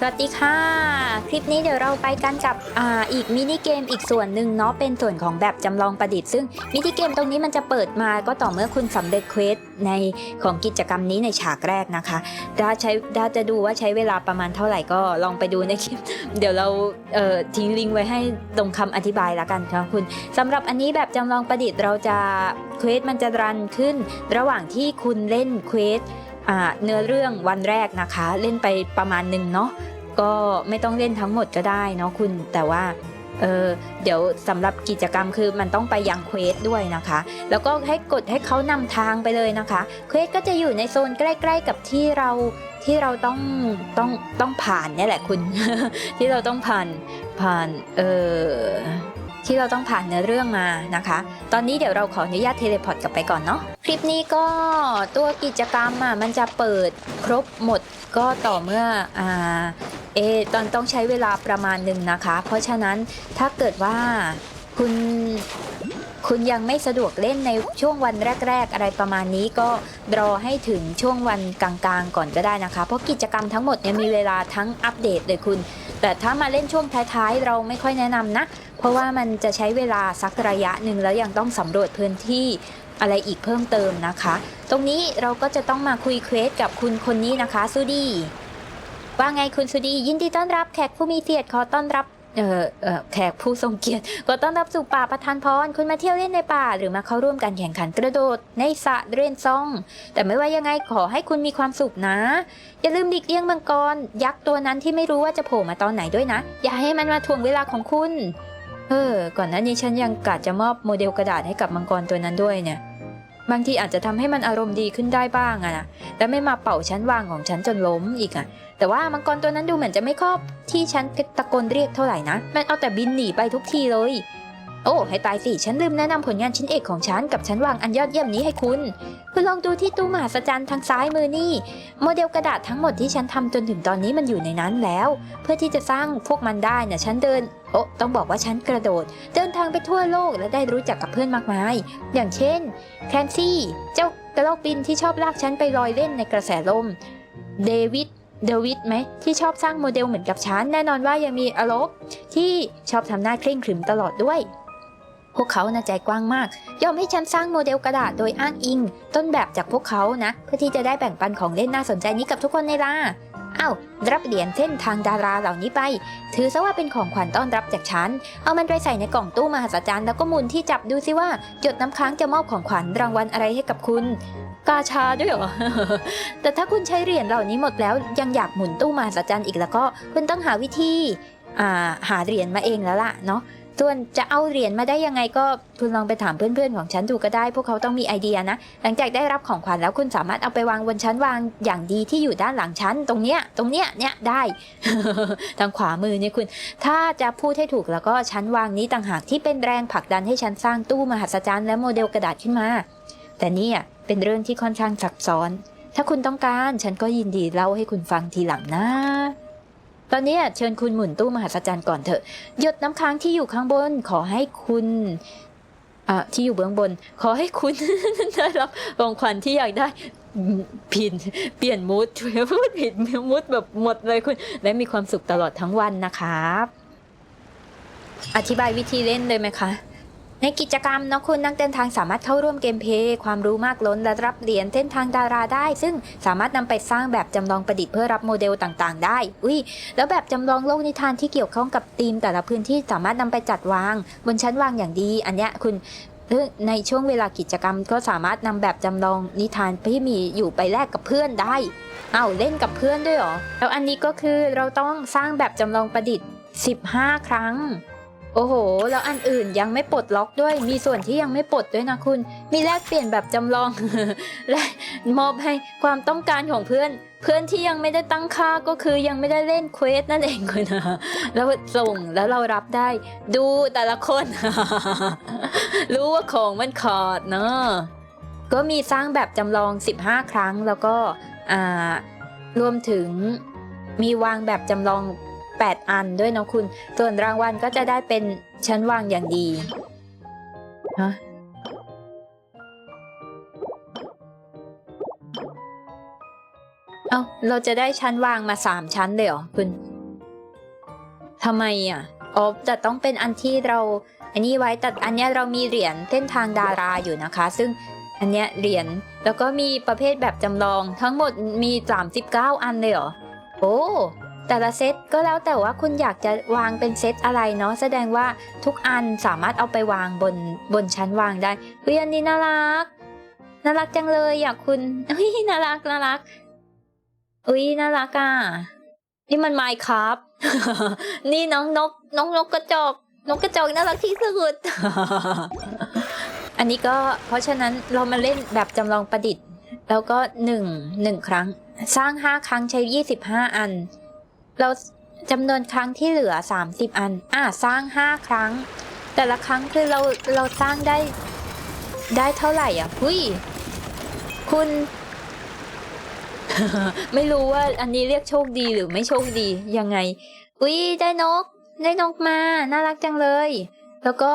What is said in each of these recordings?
สวัสดีค่ะ คลิปนี้เดี๋ยวเราไปกันกับอ่าอีกมินิเกมอีกส่วนหนึ่งเนาะเป็นส่วนของแบบจำลองประดิษฐ์ซึ่งมินิเกมตรงนี้มันจะเปิดมาก็ต่อเมื่อคุณสำเร็จเควสในของกิจกรรมนี้ในฉากแรกนะคะถ้าใช้ถ้าจะดูว่าใช้เวลาประมาณเท่าไหร่ก็ลองไปดูในคลิป เดี๋ยวเราเอ่อทิ้งลิงก์ไว้ให้ตรงคำอธิบายละกันค่ะคุณสำหรับอันนี้แบบจำลองประดิษฐ์เราจะเควสมันจะรันขึ้น ระหว่างที่คุณเล่นเควส เนื้อเรื่องวันแรกนะคะ เล่นไปประมาณหนึ่งเนาะก็ไม่ต้องเล่นทั้งหมดก็ได้เนาะคุณแต่ว่าเออเดี๋ยวสำหรับกิจกรรมคือมันต้องไปยังเควสด้วยนะคะ แล้วก็ให้กดให้เขานำทางไปเลยนะคะ เควสก็จะอยู่ในโซนใกล้ ๆ กับที่เราที่เราต้องต้องต้องผ่านนี่แหละคุณ ที่เราต้องผ่านผ่านเออ ที่เราต้องผ่านเนื้อเรื่องมานะคะ ตอนนี้เดี๋ยวเราขออนุญาตเทเลพอร์ตกลับไปก่อนเนาะคลิปนี้ก็ตัวกิจกรรมอะมันจะเปิดครบหมดก็ต่อเมื่ออ่าเออตอนต้องใช้เวลาประมาณหนึ่งนะคะ เพราะฉะนั้นถ้าเกิดว่าคุณคุณยังไม่สะดวกเล่นในช่วงวันแรก ๆ อะไรประมาณนี้ก็รอให้ถึงช่วงวันกลางๆ ก่อนก็ได้นะคะ เพราะกิจกรรมทั้งหมดเนี่ยมีเวลาทั้งอัปเดตเลยคุณ แต่ถ้ามาเล่นช่วงท้ายๆ เราไม่ค่อยแนะนำนะ ราะว่ามันจะใช้เวลาสักระยะหนึ่งแล้วยังต้องสำรวจพื้นที่อะไรอีกเพิ่มเติมนะคะ ตรงนี้เราก็จะต้องมาคุยเควสกับคุณคนนี้นะคะซูดีว่าไงคุณซูดียินดีต้อนรับแขกผู้มีเกียรติขอต้อนรับเออเออแขกผู้ทรงเกียรติขอต้อนรับสู่ป่าประทานพร คุณมาเที่ยวเล่นในป่า หรือมาเข้าร่วมการแข่งขันกระโดดในสระเรนซอง แต่ไม่ว่ายังไงขอให้คุณมีความสุขนะ อย่าลืมหลีกเลี่ยงมังกร ยักษ์ตัวนั้นที่ไม่รู้ว่าจะโผล่มาตอนไหนด้วยนะ อย่าให้มันมาถ่วงเวลาของคุณ เออ ก่อนหน้านี้ฉันยังกะจะมอบโมเดลกระดาษให้กับมังกรตัวนั้นด้วยเนี่ย บางทีอาจจะทำให้มันอารมณ์ดีขึ้นได้บ้างอะนะ แต่ไม่มาเป่าชั้นวางของฉันจนล้มอีกอะแต่ว่ามังกรตัวนั้นดูเหมือนจะไม่ครอบที่ฉันตะโกนเรียกเท่าไหร่นะ มันเอาแต่บินหนีไปทุกทีเลย โอ้ ให้ตายสิ ฉันลืมแนะนำผลงานชิ้นเอกของฉัน กับชั้นวางอันยอดเยี่ยมนี้ให้คุณ คุณลองดูที่ตู้มหัศจรรย์ทางซ้ายมือนี่ โมเดลกระดาษทั้งหมดที่ฉันทำจนถึงตอนนี้มันอยู่ในนั้นแล้ว เพื่อที่จะสร้างพวกมันได้น่ะฉันเดิน โอ้ ต้องบอกว่าฉันกระโดด เดินทางไปทั่วโลกและได้รู้จักกับเพื่อนมากมาย อย่างเช่น แคนซี่ เจ้ากระรอกบินที่ชอบลากฉันไปลอยเล่นในกระแสลม เดวิดเดวิดไหมที่ชอบสร้างโมเดลเหมือนกับฉันแน่นอนว่ายังมีอโลกที่ชอบทำหน้าเคร่งขรึมตลอดด้วย พวกเขาน่าใจกว้างมาก ยอมให้ฉันสร้างโมเดลกระดาษโดยอ้างอิง ต้นแบบจากพวกเขานะ เพื่อที่จะได้แบ่งปันของเล่นน่าสนใจนี้กับทุกคนในล่ะอ้าวรับเหรียญเส้นทางดาราเหล่านี้ไป ถือซะว่าเป็นของขวัญต้อนรับจากฉัน เอามันไปใส่ในกล่องตู้มหัศจรรย์แล้วก็หมุนที่จับดูสิว่าหยดน้ำค้างจะมอบของขวัญรางวัลอะไรให้กับคุณ กาชาด้วยเหรอ แต่ถ้าคุณใช้เหรียญเหล่านี้หมดแล้วยังอยากหมุนตู้มหัศจรรย์อีกแล้วก็คุณต้องหาวิธี อ่า หาเหรียญมาเองแล้วล่ะเนาะ ส่วนจะเอาเหรียญมาได้ยังไงก็คุณลองไปถามเพื่อนๆของฉันดูก็ได้ พวกเขาต้องมีไอเดียนะ หลังจากได้รับของขวัญแล้วคุณสามารถเอาไปวางบนชั้นวางอย่างดีที่อยู่ด้านหลังชั้น ตรงเนี้ยตรงเนี้ยเนี่ยได้ ทางขวามือเนี่ยคุณ ถ้าจะพูดให้ถูกแล้วก็ชั้นวางนี้ต่างหากที่เป็นแรงผลักดันให้ฉันสร้างตู้มหัศจรรย์และโมเดลกระดาษขึ้นมา แต่นี่เป็นเรื่องที่ค่อนข้างซับซ้อน ถ้าคุณต้องการฉันก็ยินดีเล่าให้คุณฟังทีหลังนะ ตอนนี้เชิญคุณหมุนตู้มหัศจรรย์ก่อนเถอะ หยดน้ำค้างที่อยู่ข้างบน ขอให้คุณอ่าที่อยู่เบื้องบน ขอให้คุณได้รับของขวัญที่อยากได้ผิดเปลี่ยนมูดช่วยพูดผิดมูดแบบหมดเลยคุณ และมีความสุขตลอดทั้งวันนะครับ อธิบายวิธีเล่นเลยไหมคะ ในกิจกรรมเนาะคุณนักเดินทางสามารถเข้าร่วมเกมเพลย์ความรู้มากล้นและรับเหรียญเส้นทางดาราได้ ซึ่งสามารถนำไปสร้างแบบจำลองประดิษฐ์เพื่อรับโมเดลต่างๆ ได้ อุ้ยแล้วแบบจำลองโลกนิทานที่เกี่ยวข้องกับธีมแต่ละพื้นที่สามารถนำไปจัดวาง บนชั้นวางอย่างดี อันเนี้ยคุณในช่วงเวลากิจกรรมก็สามารถนำแบบจำลองนิทานที่มีอยู่ไปแลกกับเพื่อนได้อ้าวเล่นกับเพื่อนด้วยเหรอ แล้วอันนี้ก็คือเราต้องสร้างแบบจำลองประดิษฐ์ 15 ครั้ง โอ้โห แล้วอันอื่นยังไม่ปลดล็อกด้วย มีส่วนที่ยังไม่ปลดด้วยนะคุณ มีแลกเปลี่ยนแบบจำลอง และมอบให้ความต้องการของเพื่อน เพื่อนที่ยังไม่ได้ตั้งค่าก็คือยังไม่ได้เล่นเควสนั่นเองคุณนะแล้วส่งแล้วเรารับได้ ดูแต่ละคน รู้ว่าของมันขาดเนาะก็มีสร้างแบบจำลอง 15 ครั้งแล้วก็รวมถึงมีวางแบบจำลอง 8 อันด้วยนะคุณ ส่วนรางวัลก็จะได้เป็นชั้นวางอย่างดีฮะเอเอาเราจะได้ชั้นวางมาสามชั้นเลยเหรอคุณทำไมอะอ๋อแต่ต้องเป็นอันที่เรา อันนี้ไว้แต่อันนี้เรามีเหรียญเส้นทางดาราอยู่นะคะ ซึ่งอันเนี้ยเหรียญแล้วก็มีประเภทแบบจำลองทั้งหมดมี 39 อันเลยเหรอ โอ้ แต่ละเซตก็แล้วแต่ว่าคุณอยากจะวางเป็นเซตอะไรเนาะแสดงว่าทุกอันสามารถเอาไปวางบนบนชั้นวางได้เฮ้ยอันนี้น่ารักน่ารักจังเลยอยากคุณเฮ้ยน่ารักน่ารักอุ้ยน่ารักอะนี่มันไมค์ครับ นี่น้องนกน้องนกกระจอกนกกระจอกน่ารักที่สุด อันนี้ก็เพราะฉะนั้นเรามาเล่นแบบจำลองประดิษฐ์ แล้วก็หนึ่งหนึ่งครั้ง สร้างห้าครั้งใช้ยี่สิบห้าอัน เราจำนวนครั้งที่เหลือสามสิบอัน อะสร้างห้าครั้ง แต่ละครั้งคือเราเราสร้างได้ได้เท่าไหร่อะหุยคุณ ไม่รู้ว่าอันนี้เรียกโชคดีหรือไม่โชคดียังไง อุ้ยได้นก ได้นกมา น่ารักจังเลย แล้วก็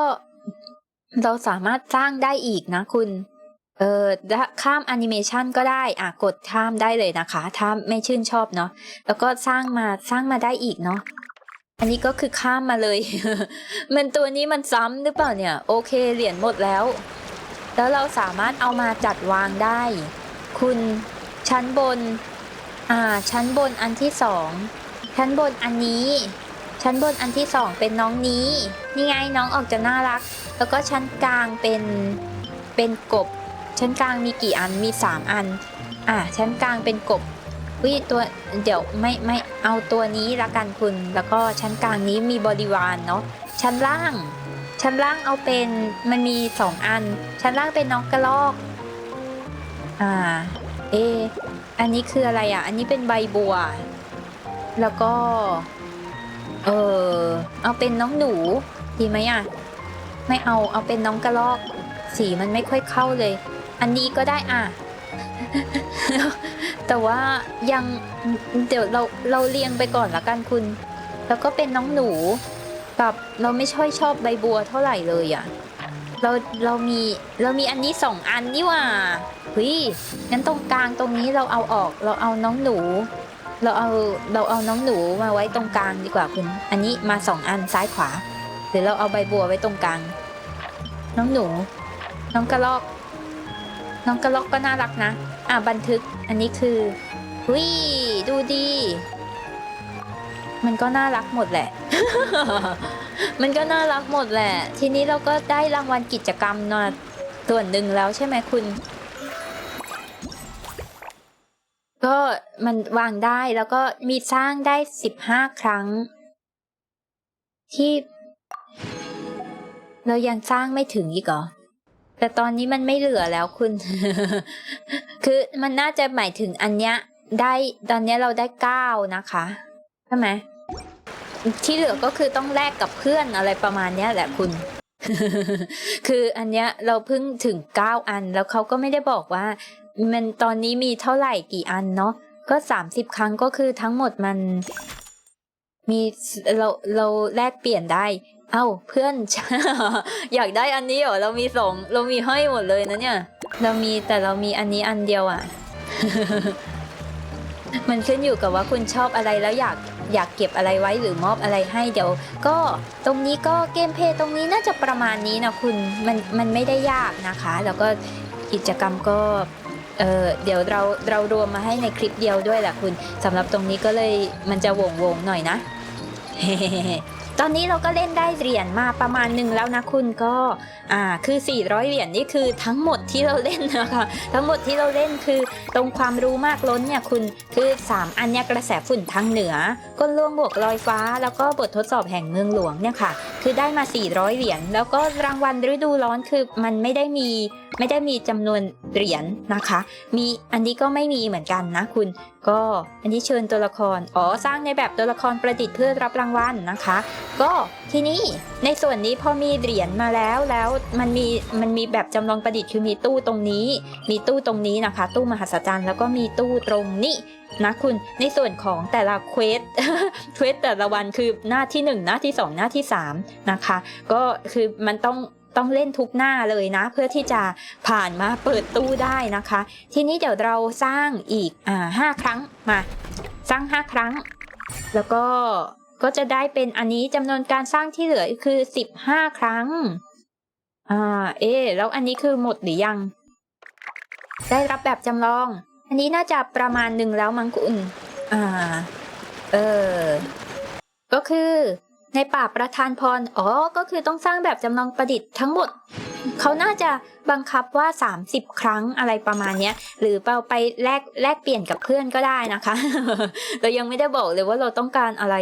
เราสามารถสร้างได้อีกนะคุณ เออข้ามแอนิเมชันก็ได้อะกดข้ามได้เลยนะคะ ถ้าไม่ชื่นชอบเนาะแล้วก็สร้างมาสร้างมาได้อีกเนาะอันนี้ก็คือข้ามมาเลย มันตัวนี้มันซ้ำหรือเปล่าเนี่ย โอเคเหรียญหมดแล้ว แล้วเราสามารถเอามาจัดวางได้ คุณชั้นบน อ่า ชั้นบนอันที่สองชั้นบนอันนี้ ชั้นบนอันที่สองเป็นน้องนี้ นี่ไงน้องออกจะน่ารัก แล้วก็ชั้นกลางเป็นเป็นกบ ชั้นกลางมีกี่อันมีสามอัน อ่าชั้นกลางเป็นกบวิตัวเดี๋ยวไม่ไม่เอาตัวนี้ละกันคุณ แล้วก็ชั้นกลางนี้มีบริวารเนาะชั้นล่าง ชั้นล่างเอาเป็นมันมีสองอัน ชั้นล่างเป็นน้องกระรอกอ่าเออันนี้คืออะไรอะ อันนี้เป็นใบบัว แล้วก็ เออเอาเป็นน้องหนู ดีไหมอะ ไม่เอาเอาเป็นน้องกระรอก สีมันไม่ค่อยเข้าเลย อันนี้ก็ได้อะ แต่ว่ายังเดี๋ยวเราเราเรียงไปก่อนละกันคุณ แล้วก็เป็นน้องหนูกับเราไม่ช่อยชอบใบบัวเท่าไหร่เลยอะเราเรามีเรามีอันนี้สองอันนี่ว่าเฮ้ยงั้นตรงกลางตรงนี้เราเอาออกเราเอาน้องหนู เราเอาเราเอาน้องหนูมาไว้ตรงกลางดีกว่าคุณ อันนี้มาสองอันซ้ายขวาหรือเราเอาใบบัวไว้ตรงกลาง น้องหนู น้องกระลอก น้องกระลอกก็น่ารักนะ อะบันทึก อันนี้คือหุยดูดี มันก็น่ารักหมดแหละ มันก็น่ารักหมดแหละ ทีนี้เราก็ได้รางวัลกิจกรรมมาส่วนหนึ่งแล้วใช่ไหมคุณ ก็มันวางได้แล้วก็มีสร้างได้สิบห้าครั้ง ที่ เรายังสร้างไม่ถึงอีกเหรอ แต่ตอนนี้มันไม่เหลือแล้วคุณ คือมันน่าจะหมายถึงอันเนี้ยได้ตอนเนี้ยเราได้เก้านะคะใช่ไหมที่เหลือก็คือต้องแลกกับเพื่อนอะไรประมาณเนี้ยแหละคุณ คืออันเนี้ยเราเพิ่งถึงเก้าอันแล้วเขาก็ไม่ได้บอกว่า มันตอนนี้มีเท่าไหร่กี่อันเนาะก็สามสิบครั้งก็คือทั้งหมดมัน มีเราเราแลกเปลี่ยนได้ เอ้าเพื่อน อยากได้อันนี้เหรอเรามีสองเรามีให้หมดเลยนะเนี่ย เรามีแต่เรามีอันนี้อันเดียวอะ่ะ มันขึ้นอยู่กับว่าคุณชอบอะไรแล้วอยากอยากเก็บอะไรไว้หรือมอบอะไรให้เดี๋ยว ก็ตรงนี้ก็เกมเพย์ตรงนี้น่าจะประมาณนี้นะคุณมันมันไม่ได้ยากนะคะ แล้วก็กิจกรรมก็เออเดี๋ยวเราเรารวมมาให้ในคลิปเดียวด้วยแหละคุณสำหรับตรงนี้ก็เลยมันจะวงวงหน่อยนะ ตอนนี้เราก็เล่นได้เหรียญมาประมาณหนึ่งแล้วนะคุณก็อ่าคือ 400 เหรียญนี่คือทั้งหมดที่เราเล่นนะคะทั้งหมดที่เราเล่นคือตรงความรู้มากล้นเนี่ยคุณคือ 3 อันเนี้ยกระแสฝุ่นทางเหนือก้นล่วงบวกลอยฟ้า แล้วก็บททดสอบแห่งเมืองหลวงเนี่ยค่ะ คือได้มา 400 เหรียญแล้วก็รางวัลฤดูร้อนคือมันไม่ได้มีไม่ได้มีจำนวนเหรียญนะคะ มีอันนี้ก็ไม่มีเหมือนกันนะคุณ ก็อันนี้เชิญตัวละคร อ๋อ สร้างในแบบตัวละครประดิษฐ์เพื่อรับรางวัลนะคะ ก็ทีนี้ในส่วนนี้พอมีเหรียญมาแล้วแล้วมันมีมันมีแบบจำลองประดิษฐ์คือมีตู้ตรงนี้ มีตู้ตรงนี้นะคะ ตู้มหัศจรรย์แล้วก็มีตู้ตรงนี้นะคุณในส่วนของแต่ละเควสเควสแต่ละวันคือหน้าที่ 1 หน้าที่ 2 หน้าที่ 3 นะคะ ก็คือมันต้องต้องเล่นทุกหน้าเลยนะ เพื่อที่จะผ่านมาเปิดตู้ได้นะคะ ทีนี้เดี๋ยวเราสร้างอีกอ่าห้าครั้งมา สร้างห้าครั้ง แล้วก็ก็จะได้เป็นอันนี้จำนวนการสร้างที่เหลือคือสิบห้าครั้ง อ่า เอ๊ะแล้วอันนี้คือหมดหรือยัง ได้รับแบบจำลอง อันนี้น่าจะประมาณหนึ่งแล้วมั้งคุณอ่า เออ ก็คือ ในป่าประธานพร อ๋อ ก็คือต้องสร้างแบบจำลองประดิษฐ์ทั้งหมด เขาน่าจะบังคับว่า 30 ครั้งอะไรประมาณเนี้ย หรือเราไปแลกแลกเปลี่ยนกับเพื่อนก็ได้นะคะ เรายังไม่ได้บอกเลยว่าเราต้องการอะไร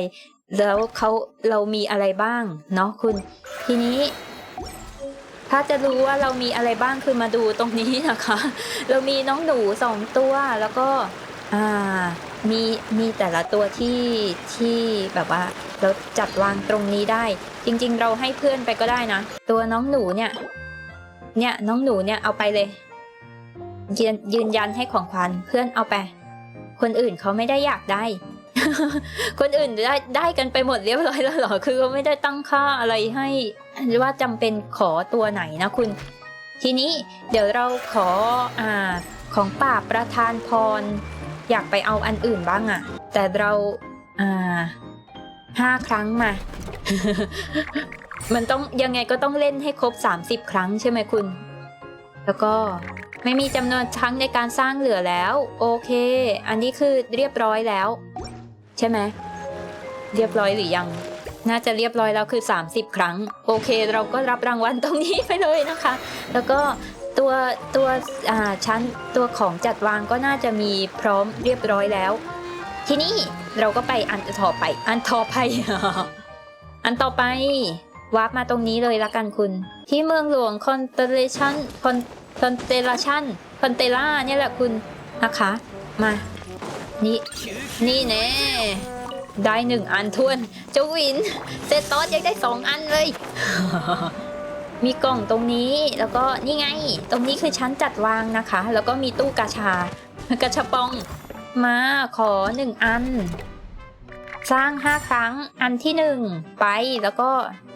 แล้วเขาเรามีอะไรบ้าง เนาะคุณ ทีนี้ ถ้าจะรู้ว่าเรามีอะไรบ้างคือมาดูตรงนี้นะคะ เรามีน้องหนูสองตัวแล้วก็อ่ามีมีแต่ละตัวที่ที่แบบว่าเราจัดวางตรงนี้ได้ จริง ๆ เราให้เพื่อนไปก็ได้นะ ตัวน้องหนูเนี่ย เนี่ยน้องหนูเนี่ยเอาไปเลย ยืนยืนยันให้ของขวัญเพื่อนเอาไป คนอื่นเขาไม่ได้อยากได้ คนอื่นได้ได้กันไปหมดเรียบร้อยแล้วหรอ คือไม่ได้ตั้งค่าอะไรให้ว่าจำเป็นขอตัวไหนนะคุณ ทีนี้เดี๋ยวเราขออ่าของป่าประธานพร อยากไปเอาอันอื่นบ้างอะแต่เราอ่าห้าครั้งมา มันต้องยังไงก็ต้องเล่นให้ครบ 30 ครั้งใช่ไหมคุณ แล้วก็ไม่มีจำนวนครั้งในการสร้างเหลือแล้ว โอเค อันนี้คือเรียบร้อยแล้ว ใช่ไหมเรียบร้อยหรือยัง น่าจะเรียบร้อยแล้วคือ 30 ครั้ง โอเค เราก็รับรางวัลตรงนี้ไปเลยนะคะ แล้วก็ตัวตัวชั้นตัวของจัดวางก็น่าจะมีพร้อมเรียบร้อยแล้ว ทีนี้เราก็ไปอันต่อไป อันต่อไปอันต่อไปวาร์ปมาตรงนี้เลยละกันคุณ ที่เมืองหลวงคอนเตเลชันคอนคอนเลชันคอนเตล่าเนี่ยแหละคุณนะคะ มา นี่ นี่แน่ได้หนึ่งอันทวนเจ้าวิน เซตตอสยังได้สองอันเลย มีกล่องตรงนี้แล้วก็นี่ไง ตรงนี้คือชั้นจัดวางนะคะ แล้วก็มีตู้กาชากาชปองมาขอหนึ่งอัน สร้างห้าครั้งอันที่หนึ่งไปแล้วก็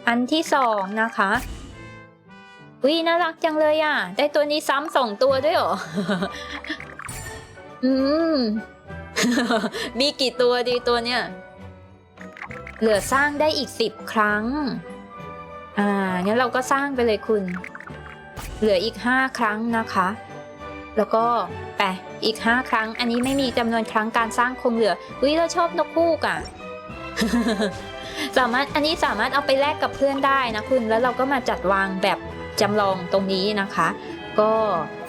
อันที่สองนะคะวิน่ารักจังเลยอะ ได้ตัวนี้ซ้ำสองตัวด้วยเหรอ อืม มีกี่ตัวดีตัวเนี่ย เหลือสร้างได้อีกสิบครั้ง อ่า งั้นเราก็สร้างไปเลยคุณ เหลืออีกห้าครั้งนะคะ แล้วก็แปะอีกห้าครั้ง อันนี้ไม่มีจำนวนครั้งการสร้างคงเหลืออุ้ยเราชอบนกคู่อะ สามารถ อันนี้สามารถเอาไปแลกกับเพื่อนได้นะคุณ แล้วเราก็มาจัดวางแบบจำลองตรงนี้นะคะ ก็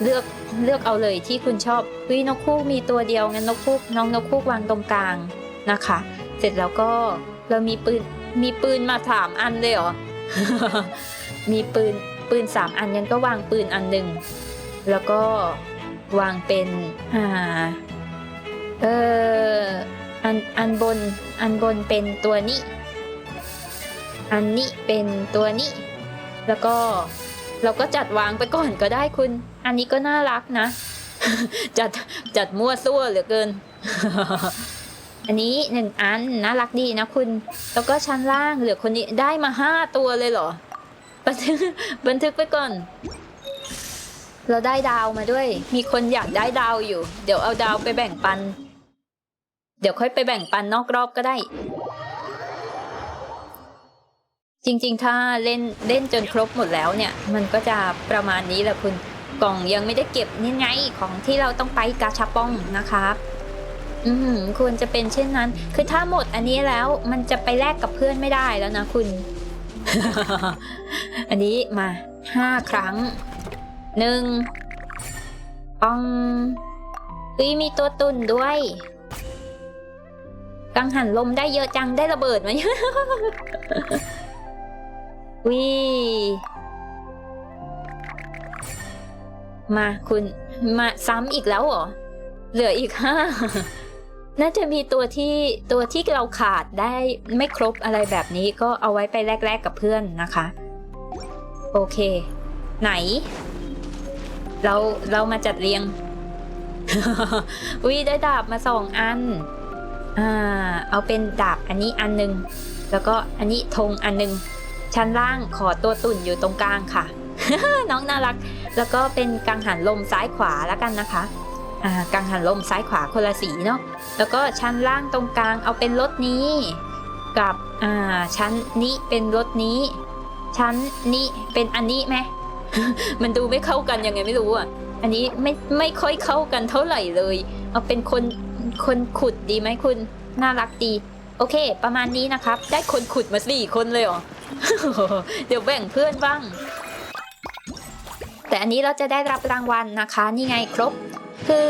เลือกเลือกเอาเลยที่คุณชอบวินกคู่มีตัวเดียวงั้นนกคู่น้องนกคู่วางตรงกลางนะคะ เสร็จแล้วก็เรามีปืนมีปืนมาสามอันเลยเหรอมีปืนปืนสามอันงั้นก็วางปืนอันหนึ่งแล้วก็วางเป็นอ่าเอออันอันบนอันบนเป็นตัวนี้ อันนี้เป็นตัวนี้ แล้วก็ เราก็จัดวางไปก่อนก็ได้คุณ อันนี้ก็น่ารักนะ จัดจัดมั่วซั่วเหลือเกิน อันนี้หนึ่งอันน่ารักดีนะคุณ แล้วก็ชั้นล่างเหลือคนนี้ได้มาห้าตัวเลยเหรอ บันทึกบันทึกไปก่อน เราได้ดาวมาด้วย มีคนอยากได้ดาวอยู่ เดี๋ยวเอาดาวไปแบ่งปัน เดี๋ยวค่อยไปแบ่งปันนอกรอบก็ได้ จริง ๆ ถ้าเล่นเล่นจนครบหมดแล้วเนี่ย มันก็จะประมาณนี้แหละคุณกล่องยังไม่ได้เก็บนี่ไงของที่เราต้องไปกาชาปองนะครับอืมควรจะเป็นเช่นนั้น คือถ้าหมดอันนี้แล้วมันจะไปแลกกับเพื่อนไม่ได้แล้วนะคุณ อันนี้มาห้าครั้งหนึ่งปองอุ้ยมีตัวตุ่นด้วยกังหันลมได้เยอะจังได้ระเบิดไหม วิมาคุณมาซ้ำอีกแล้วเหรอ เหลืออีกห้าน่าจะมีตัวที่ตัวที่เราขาดได้ไม่ครบอะไรแบบนี้ก็เอาไว้ไปแลกๆกับเพื่อนนะคะ โอเค ไหน เราเรามาจัดเรียงวิได้ดาบมาสองอัน อ่า เอาเป็นดาบอันนี้อันหนึ่งแล้วก็อันนี้ธงอันหนึ่ง ชั้นล่างขอตัวตุ่นอยู่ตรงกลางค่ะ น้องน่ารัก แล้วก็เป็นกังหันลมซ้ายขวาแล้วกันนะคะอ่ากังหันลมซ้ายขวาคนละสีเนาะแล้วก็ชั้นล่างตรงกลางเอาเป็นรถนี้ กับอ่าชั้นนี้เป็นรถนี้ ชั้นนี้เป็นอันนี้ไหมมันดูไม่เข้ากันยังไงไม่รู้อะอันนี้ไม่ไม่ค่อยเข้ากันเท่าไหร่เลย เอาเป็นคนคนขุดดีไหมคุณน่ารักดี โอเค ประมาณนี้นะครับ ได้คนขุดมาสี่คนเลยเหรอ เดี๋ยวแบ่งเพื่อนบ้าง แต่อันนี้เราจะได้รับรางวัลนะคะ นี่ไงครบ คือ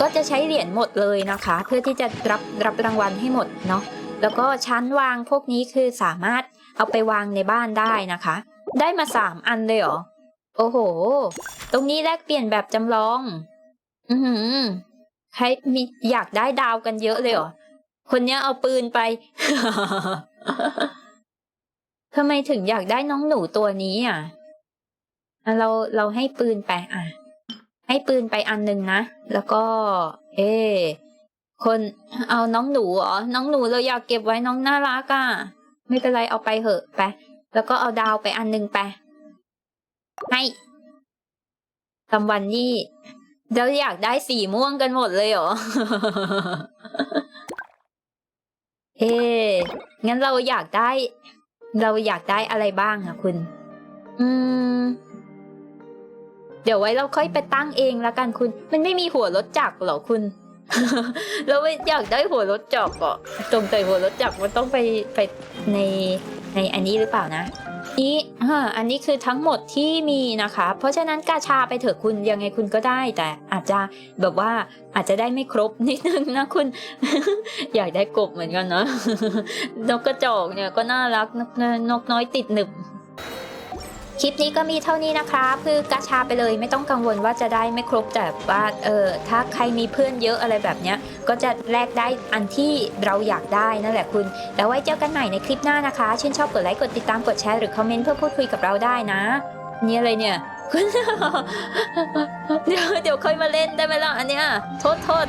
ก็จะใช้เหรียญหมดเลยนะคะ เพื่อที่จะรับรับรางวัลให้หมดเนาะ แล้วก็ชั้นวางพวกนี้คือสามารถเอาไปวางในบ้านได้นะคะ ได้มาสามอันเลยเหรอ โอ้โห ตรงนี้แลกเปลี่ยนแบบจำลอง อือหือใครมีอยากได้ดาวกันเยอะเลยเหรอ คนนี้เอาปืนไป ทำไมถึงอยากได้น้องหนูตัวนี้อะ เราเราให้ปืนไปอะ ให้ปืนไปอันหนึ่งนะ แล้วก็ เอ คนเอาน้องหนูเหรอน้องหนูเราอยากเก็บไว้น้องน่ารักอะ ไม่เป็นไรเอาไปเหอะไป แล้วก็เอาดาวไปอันหนึ่งไป ให้กำวันนี่เราอยากได้สีม่วงกันหมดเลยเหรอ เอ๊งั้นเราอยากได้ เราอยากได้อะไรบ้างอะคุณ อืม เดี๋ยวไว้เราค่อยไปตั้งเองละกันคุณ มันไม่มีหัวรถจักรเหรอคุณ เราไม่อยากได้หัวรถจักรอะตรงใจหัวรถจักรมันต้องไปไปในในอันนี้หรือเปล่านะ นี่อ่าอันนี้คือทั้งหมดที่มีนะคะ เพราะฉะนั้นกาชาไปเถอะคุณยังไงคุณก็ได้ แต่อาจจะแบบว่าอาจจะได้ไม่ครบนิดนึงนะคุณ อยากได้กบเหมือนกันเนาะนกกระจอกเนี่ยก็น่ารักนกนกน้อยติดหนึบคลิปนี้ก็มีเท่านี้นะคะคือกาชาไปเลยไม่ต้องกังวลว่าจะได้ไม่ครบแต่ว่าเออถ้าใครมีเพื่อนเยอะอะไรแบบเนี้ย ก็จะแลกได้อันที่เราอยากได้นั่นแหละคุณ แล้วไว้เจอกันใหม่ในคลิปหน้านะคะชื่นชอบกดไลค์กดติดตามกดแชร์หรือคอมเมนต์เพื่อพูดคุยกับเราได้นะนี่อะไรเนี่ยเดี๋ยวเดี๋ยวค่อยมาเล่นได้ไหมล่ะอันเนี้ยโทษโทษ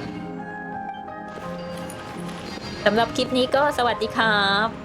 สำหรับคลิปนี้ก็สวัสดีครับ